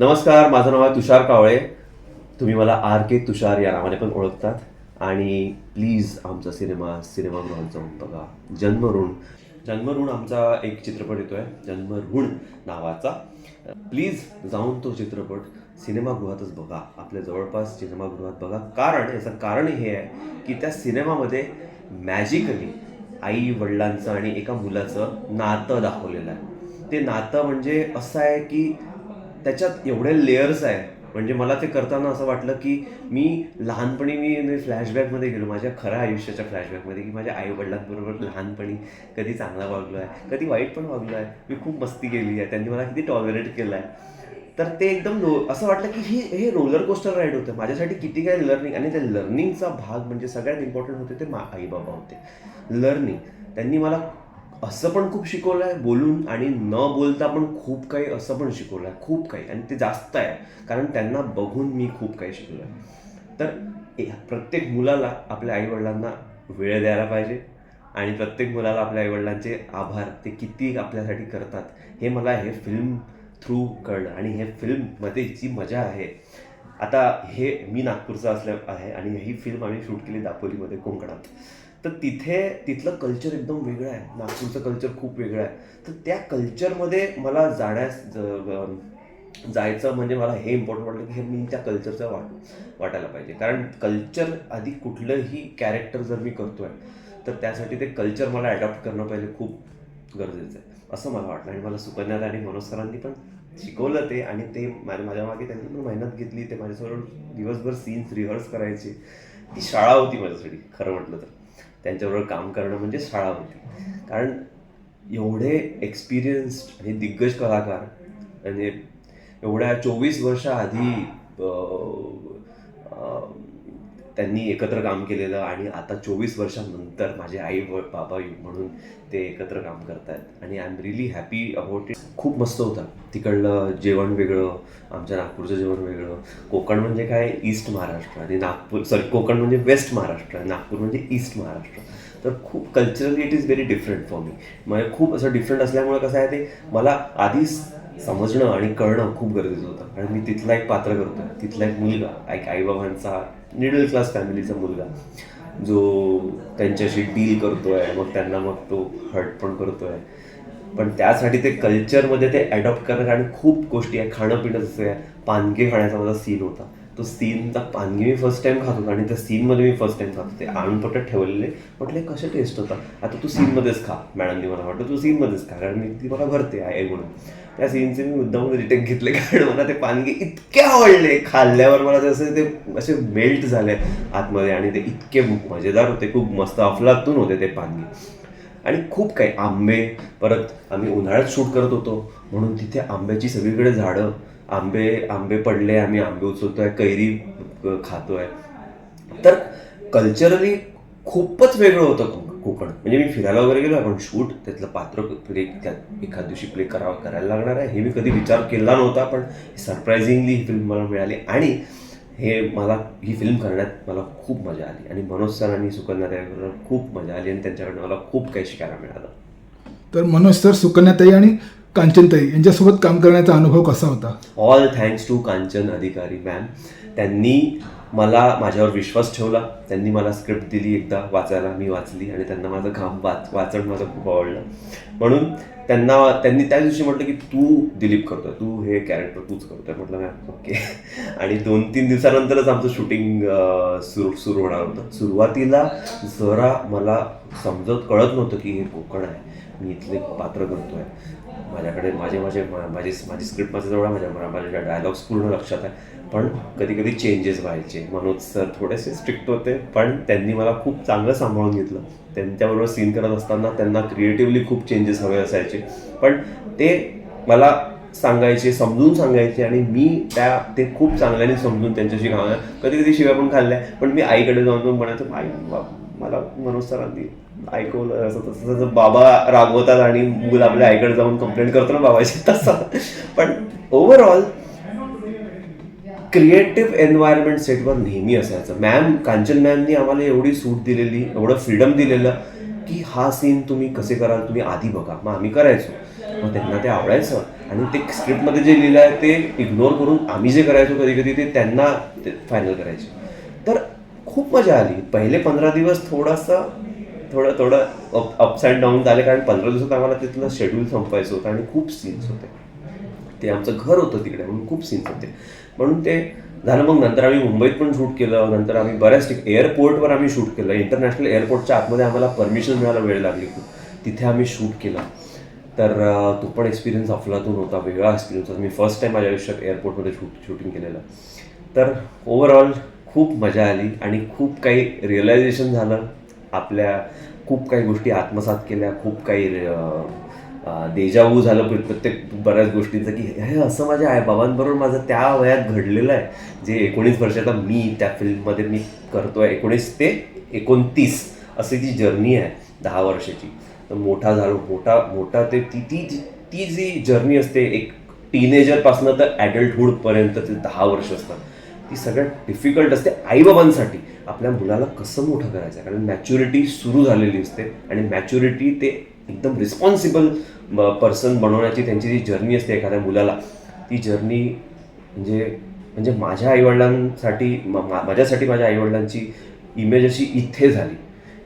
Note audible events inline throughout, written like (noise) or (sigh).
नमस्कार माझं नाव आहे तुषार कावळे. तुम्ही मला आर के तुषार या नावाने पण ओळखतात. आणि प्लीज आमचा सिनेमा सिनेमागृहात जाऊन बघा. जन्मऋण. जन्मऋण आमचा एक चित्रपट येतोय. जन्मऋण नावाचा. प्लीज जाऊन तो चित्रपट सिनेमागृहातच बघा. आपल्या जवळपास सिनेमागृहात बघा. कारण याचं कारण हे आहे की त्या सिनेमामध्ये मॅजिकली आई वडिलांचं आणि एका मुलाचं नातं दाखवलेलं आहे. ते नातं म्हणजे असं आहे की त्याच्यात एवढे लेयर्स आहे म्हणजे मला ते करताना असं वाटलं की मी लहानपणी मी फ्लॅशबॅकमध्ये गेलो. माझ्या खऱ्या आयुष्याच्या फ्लॅशबॅकमध्ये की माझ्या आई वडिलांबरोबर लहानपणी कधी चांगला वागलो आहे कधी वाईट पण वागलो आहे मी खूप मस्ती केली आहे. त्यांनी मला किती टॉलरेट केलं आहे तर ते एकदम लो असं वाटलं की ही हे रोलर कोस्टर राईड होतं. माझ्यासाठी किती काय लर्निंग आणि त्या लर्निंगचा भाग म्हणजे सगळ्यात इम्पॉर्टंट होते ते मा आई बाबा होते. लर्निंग त्यांनी मला असं पण खूप शिकवलं आहे बोलून आणि न बोलता पण खूप काही असं पण शिकवलं आहे खूप काही. आणि ते जास्त आहे कारण त्यांना बघून मी खूप काही शिकलो आहे तर प्रत्येक मुलाला आपल्या आईवडिलांना वेळ द्यायला पाहिजे आणि प्रत्येक मुलाला आपल्या आईवडिलांचे आभार ते किती आपल्यासाठी करतात हे मला हे फिल्म थ्रू कळलं. आणि हे फिल्ममध्ये जी मजा आहे आता हे मी नागपूरचा असल्या आहे आणि ही फिल्म आम्ही शूट केली दापोलीमध्ये कोकणात. तर तिथे तिथलं कल्चर एकदम वेगळं आहे. नागपूरचं कल्चर खूप वेगळं आहे. तर त्या कल्चरमध्ये मला जाण्यास जायचं म्हणजे मला हे इम्पॉर्टंट वाटलं की हे मी त्या कल्चरचं वाट वाटायला पाहिजे. कारण कल्चर आधी कुठलंही कॅरेक्टर जर मी करतो आहे तर त्यासाठी ते कल्चर मला ॲडॉप्ट करणं पहिले खूप गरजेचं आहे. असं मला वाटलं. आणि मला सुकन्यात आणि मनोज सरांनी पण शिकवलं ते आणि ते माझ्या माझ्या मागे त्यांनी पण मेहनत घेतली. ते माझ्यासोबत दिवसभर सीन्स रिहर्स करायचे. ती शाळा होती माझ्यासाठी खरं म्हटलं तर. त्यांच्याबरोबर काम करणं म्हणजे शाळा होती. कारण एवढे एक्सपिरियन्स्ड आणि दिग्गज कलाकार म्हणजे एवढ्या चोवीस वर्षाआधी त्यांनी एकत्र काम केलेलं आणि आता चोवीस वर्षांनंतर माझे आई व बाबा म्हणून ते एकत्र काम करतायत. आणि I am really happy about it खूप मस्त होता. तिकडलं जेवण वेगळं आमच्या नागपूरचं जेवण वेगळं. कोकण म्हणजे काय? ईस्ट महाराष्ट्र आणि नागपूर सॉरी कोकण म्हणजे वेस्ट महाराष्ट्र आणि नागपूर म्हणजे ईस्ट महाराष्ट्र तर खूप culturally it is very different for me म्हणजे खूप असं डिफरंट असल्यामुळे कसं आहे ते मला आधीच समजणं आणि कळणं खूप गरजेचं होतं. आणि मी तिथला एक पात्र करतो तिथला एक मुलगा एक आईबाबांचा मिडल क्लास फॅमिलीचा मुलगा जो त्यांच्याशी डील करतोय मग त्यांना मग तो हर्ट पण करतोय. पण त्यासाठी ते कल्चरमध्ये ते अडॉप्ट करणं आणि खूप गोष्टी आहे. खाणं पिणं जसं आहे पानगे खाण्याचा माझा सीन होता. तो सीनचा पानगे मी फर्स्ट टाइम खात होतो आणि त्या सीनमध्ये मी फर्स्ट टाइम खात होते. आणून पटत ठेवलेले. म्हटले कसे टेस्ट होता आता तू सीनमध्येच खा. मॅडमनी मला वाटतं तू सीनमध्येच खा. कारण मी ती मला भरते आहे म्हणून. त्या सीनचे मी मुद्दाम रिटेक घेतले कारण मला ते पानगे इतके आवडले. खाल्ल्यावर मला जसं ते असे मेल्ट झाले आतमध्ये आणि ते इतके मजेदार होते. खूप मस्त अफलातून होते ते पानगे. आणि खूप काही आंबे परत आम्ही उन्हाळ्यात शूट करत होतो. म्हणून तिथे आंब्याची सगळीकडे झाडं. आंबे आंबे पडले आम्ही आंबे उचलतोय कैरी खातो खातोय. तर कल्चरली खूपच वेगळं होतं कोकण. म्हणजे मी फिरायला वगैरे गेलो पण शूट त्यातलं पात्र म्हणजे प्ले त्यात एखाद दिवशी प्ले करावं करायला लागणार आहे. हे मी कधी विचार केला नव्हता पण सरप्रायझिंगली ही फिल्म मला मिळाली. आणि हे मला ही फिल्म करण्यात मला खूप मजा आली. आणि मनोज सर आणि सुकन्या त्याबरोबर खूप मजा आली. आणि त्यांच्याकडनं मला खूप काही शिकायला मिळालं. तर मनोज सर सुकन्याताई आणि कांचनताई यांच्यासोबत काम करण्याचा अनुभव कसा होता? ऑल थँक्स टू कांचन अधिकारी मॅम त्यांनी मला माझ्यावर विश्वास ठेवला. त्यांनी मला स्क्रिप्ट दिली एकदा वाचायला मी वाचली आणि त्यांना माझं काम वाच वाचन माझं खूप आवडलं. म्हणून त्यांना त्यांनी त्या दिवशी म्हटलं की तू दिलीप करतोय तू हे कॅरेक्टर तूच करतोय. म्हटलं मॅम ओके (laughs) आणि दोन तीन दिवसानंतरच आमचं शूटिंग सुरू सुरू होणार होतं. सुरुवातीला जरा मला समजत कळत नव्हतं की हे कोकण आहे. मी इथले पात्र करतोय. माझ्याकडे माझे माझे माझी माझी स्क्रिप्ट माझ्या जवळ माझ्या माझ्या डायलॉग्स पूर्ण लक्षात आहे. पण कधी कधी चेंजेस व्हायचे. मनोज सर थोडेसे स्ट्रिक्ट होते पण त्यांनी मला खूप चांगलं सांभाळून घेतलं. त्यांच्याबरोबर सीन करत असताना त्यांना क्रिएटिव्हली खूप चेंजेस हवे असायचे. पण ते मला सांगायचे समजून सांगायचे आणि मी त्या ते खूप चांगल्याने समजून त्यांच्याशी खाणार कधी कधी शिव्या पण खाल्ल्या. पण मी आईकडे जाऊन जाऊन म्हणायचं आई मला मनोज सरांनी ऐकवलं असं तसं तसं बाबा रागवतात आणि मुलं आपल्या आईकडे जाऊन कंप्लेंट करतो ना बाबाची तसं. पण ओव्हरऑल क्रिएटिव्ह एन्व्हायरमेंट सेटवर नेहमी असायचं. मॅम कांचन मॅमनी आम्हाला एवढी सूट दिलेली एवढं फ्रीडम दिलेलं की हा सीन तुम्ही कसे कराल तुम्ही आधी बघा. मग आम्ही करायचो. मग त्यांना ते आवडायचं. आणि ते स्क्रिप्टमध्ये जे लिहिलं आहे ते इग्नोर करून आम्ही जे करायचो कधी कधी ते त्यांना फायनल करायचे. तर खूप मजा आली. पहिले पंधरा दिवस थोडासा थोडं थोडं अप अप्स अँड डाऊन झाले कारण पंधरा दिवसात आम्हाला तिथलं शेड्यूल संपवायचं होतं आणि खूप सीन्स होते. ते आमचं घर होतं तिकडे म्हणून खूप सीन्स होते. म्हणून ते झालं मग नंतर आम्ही मुंबईत पण शूट केलं नंतर आम्ही बऱ्याच ठिकाणी एअरपोर्टवर आम्ही शूट केलं. इंटरनॅशनल एअरपोर्टच्या आतमध्ये आम्हाला परमिशन मिळायला वेळ लागली खूप. तिथे आम्ही शूट केलं. तर तो पण एक्सपिरियन्स अफलातून होता वेगळा एक्सपिरियन्स होता. मी फर्स्ट टाईम माझ्या आयुष्यात एअरपोर्टमध्ये शूट शूटिंग केलेलं. तर ओव्हरऑल खूप मजा आली आणि खूप काही रिअलायझेशन झालं. आपल्या खूप काही गोष्टी आत्मसात केल्या खूप काही अं, देजावू झालं प्रत्येक बऱ्याच गोष्टींचं की हे असं माझ्या आई बाबांबरोबर माझं त्या वयात घडलेलं आहे. जे एकोणीस वर्षाचा मी त्या फिल्ममध्ये मी करतो आहे एकोणीस ते एकोणतीस अशी जी जर्नी आहे दहा वर्षाची. तर मोठा झालो मोठा मोठा ते ती ती जी- ती जी जर्नी असते एक टीनेजरपासनं तर ॲडल्टहूडपर्यंत ते दहा वर्ष असतात. ती सगळ्यात डिफिकल्ट असते आईबाबांसाठी. आपल्या मुलाला कसं मोठं करायचं? आहे कारण मॅच्युरिटी सुरू झालेली असते आणि मॅच्युरिटी ते एकदम रिस्पॉन्सिबल पर्सन बनवण्याची त्यांची जी जर्नी असते एखाद्या मुलाला ती जर्नी म्हणजे म्हणजे माझ्या आईवडिलांसाठी म- मा- माझ्यासाठी माझ्या आईवडिलांची इमेज अशी इथे झाली.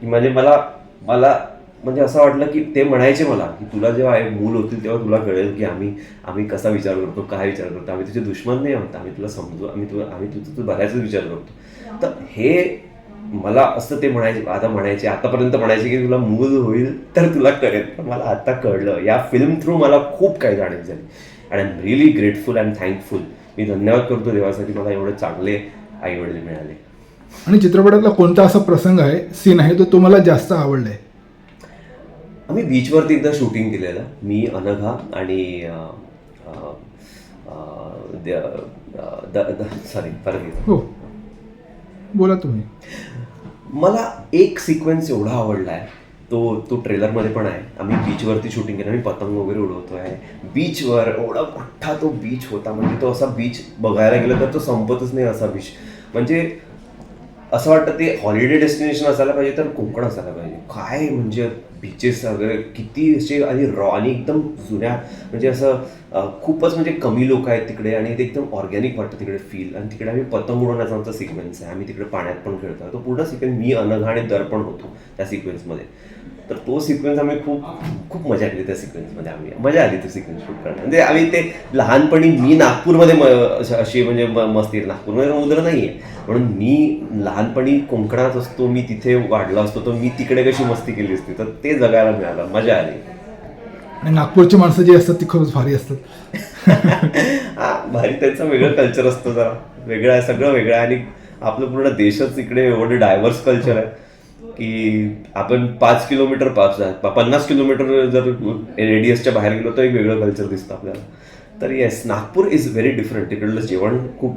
की म्हणजे मला मला म्हणजे असं वाटलं की ते म्हणायचे मला की तुला जेव्हा आई मूल होतील तेव्हा तुला कळेल की आम्ही आम्ही कसा विचार करतो काय विचार करतो. आम्ही तुझे दुश्मन नाही आहोत. आम्ही तुला समजू आम्ही तुला आम्ही तुझं तू बऱ्याच विचार करतो. तर हे मला असं ते म्हणायचे आता म्हणायचे आतापर्यंत म्हणायचे की तुला मूल होईल तर तुला कळेल. पण मला आता कळलं या फिल्म थ्रू मला खूप काही जाणीव झाली. आणि I am really grateful and thankful मी धन्यवाद करतो देवासाठी मला एवढे चांगले आई वडील मिळाले. आणि चित्रपटातला कोणता असा प्रसंग आहे सीन आहे तो तुम्हाला जास्त आवडलाय? आम्ही बीचवरती एकदा शूटिंग केलेलं. मी अनघा आणि सॉरी परत हो. बोला तुम्ही. मला एक सिक्वेन्स एवढा आवडला आहे तो तो ट्रेलरमध्ये पण आहे. आम्ही बीचवरती शूटिंग केलं. आम्ही पतंग वगैरे उडवतो आहे बीचवर एवढा मोठा तो बीच होता. म्हणजे तो असा बीच बघायला गेला तर तो संपतच नाही असा बीच म्हणजे असं वाटतं ते हॉलिडे डेस्टिनेशन असायला पाहिजे तर कोकण असायला पाहिजे. काय म्हणजे बीचेस वगैरे किती असे आणि रॉ आणि एकदम जुन्या म्हणजे असं खूपच म्हणजे कमी लोक आहेत तिकडे आणि ते एकदम ऑर्गॅनिक वाटतं तिकडे फील आणि तिकडे आम्ही पतंग उडवण्याचा आमचा सिक्वेन्स आहे. आम्ही तिकडे पाण्यात पण खेळतो. तो पूर्ण सिक्वेन्स मी अनघाने दर्पण होतो त्या सिक्वेन्समध्ये तर तो सिक्वेन्स आम्ही खूप खूप मजा केली त्या सिक्वेन्समध्ये आम्ही. मजा आली तो सिक्वेन्स शूट करण्यात. म्हणजे आम्ही ते लहानपणी मी नागपूरमध्ये म अशी- अशी म्हणजे म- मस्ती नागपूरमध्ये समुद्र नाही आहे म्हणून मी लहानपणी कोकणात असतो मी तिथे वाढला असतो तर मी तिकडे कशी मस्ती केली असती? तर ते जगायला मिळालं मजा आली. आणि नागपूरची माणसं जी असतात ती खूपच भारी असतात. (laughs) हा भारी त्यांचं वेगळं कल्चर असतं जरा. वेगळं आहे सगळं वेगळं आहे. आणि आपलं पूर्ण देशच इकडे एवढं डायव्हर्स कल्चर आहे की आपण पाच किलोमीटर पाच पन्नास किलोमीटर जर रेडियसच्या बाहेर गेलो तर एक वेगळं कल्चर दिसतं आपल्याला. तर yes Nagpur is very different तिकडलं जेवण खूप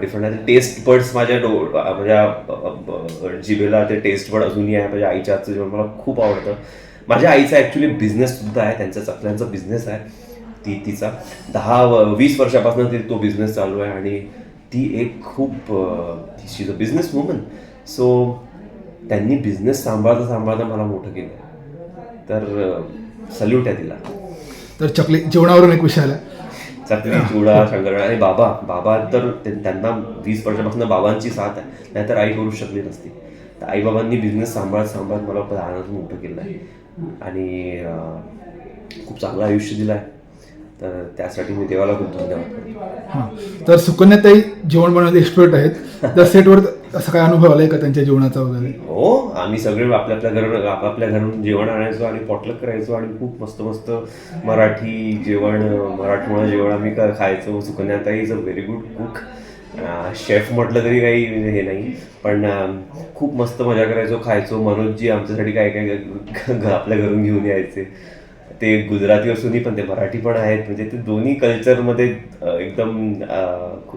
डिफरंट आहे. टेस्ट बर्ड्स माझ्या डो माझ्या जिभेला ते टेस्ट बर्ड अजूनही आहे. माझ्या आईच्या हातचं जेवण मला खूप आवडतं. माझ्या आईचा ॲक्च्युली बिझनेससुद्धा आहे. त्यांचा चकल्यांचा बिझनेस आहे. ती तिचा. दहा वीस वर्षापासून ती तो बिझनेस चालू आहे आणि ती एक खूप she is a business woman so त्यांनी बिझनेस सांभाळता सांभाळता मला मोठं केलं तर सल्यूट आहे तिला. तर चकली जेवणावरून एक विषय आला. चकली चिवडा शंकरपाळ्या आणि बाबा बाबा तर त्यांना वीस वर्षापासून बाबांची साथ आहे. नाहीतर आई करू शकली नसती. तर आईबाबांनी बिझनेस सांभाळत सांभाळत मला लहानाचं मोठं केलं आहे आणि खूप चांगलं आयुष्य दिलं आहे तर त्यासाठी मी देवाला खूप धन्यवाद हां. तर सुकन्याताई जेवण बनवण्याचे एक्सपर्ट आहेत. (laughs) तर सेटवर असं काय अनुभव आलाय का त्यांच्या जेवणाचा वगैरे? हो आम्ही सगळे आपल्या आपल्या घरून आपापल्या घरून जेवण आणायचो आणि पॉटलक करायचो आणि खूप मस्त मस्त मराठी जेवण मराठमोळं जेवण आम्ही खायचो. सुकन्याताई is a very good cook chef म्हटलं तरी काही हे नाही पण खूप मस्त मजा करायचो खायचो. मनोजजी आमच्यासाठी काय काय आपल्या घरून घेऊन यायचे. ते गुजराती असूनही पण ते मराठी पण आहेत. म्हणजे ते दोन्ही कल्चरमध्ये एकदम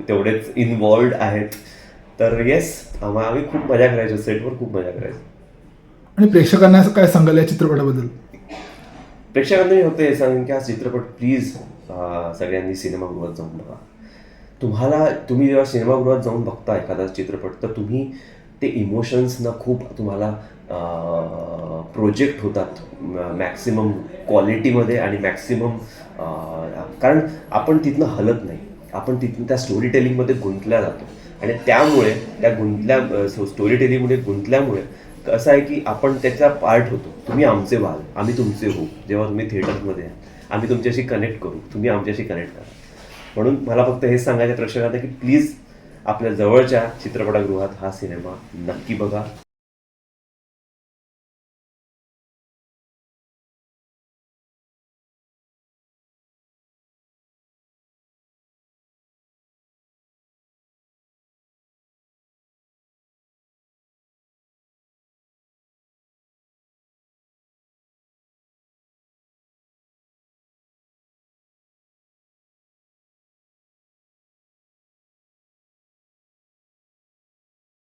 तेवढेच इन्वॉल्ड आहेत. तर येस आम्हा आम्ही खूप मजा करायचो सेटवर खूप मजा करायचो. आणि प्रेक्षकांना असं काय सांगाल या चित्रपटाबद्दल? प्रेक्षकांना मी होतं हे सांगेन की हा चित्रपट प्लीज सगळ्यांनी सिनेमागृहात जाऊन बघा. तुम्हाला तुम्ही जेव्हा सिनेमागृहात जाऊन बघता एखादा चित्रपट तर तुम्ही ते इमोशन्सना खूप तुम्हाला प्रोजेक्ट होतात मॅक्सिमम क्वालिटीमध्ये आणि मॅक्सिमम कारण आपण तिथनं हलत नाही. आपण तिथून त्या स्टोरी टेलिंगमध्ये गुंतल्या जातो. आणि त्यामुळे त्या गुंतल्या स्टोरी टेलिंगमध्ये गुंतल्यामुळे कसं आहे की आपण त्याचा पार्ट होतो. तुम्ही आमचे व्हाल आम्ही तुमचे होऊ जेव्हा तुम्ही थिएटर्समध्ये या आम्ही तुमच्याशी कनेक्ट करू तुम्ही आमच्याशी कनेक्ट करा. म्हणून मला फक्त हेच सांगायचं प्रेक्षकांना की प्लीज आपल्या जवळच्या चित्रपटगृहात हा सिनेमा नक्की बघा.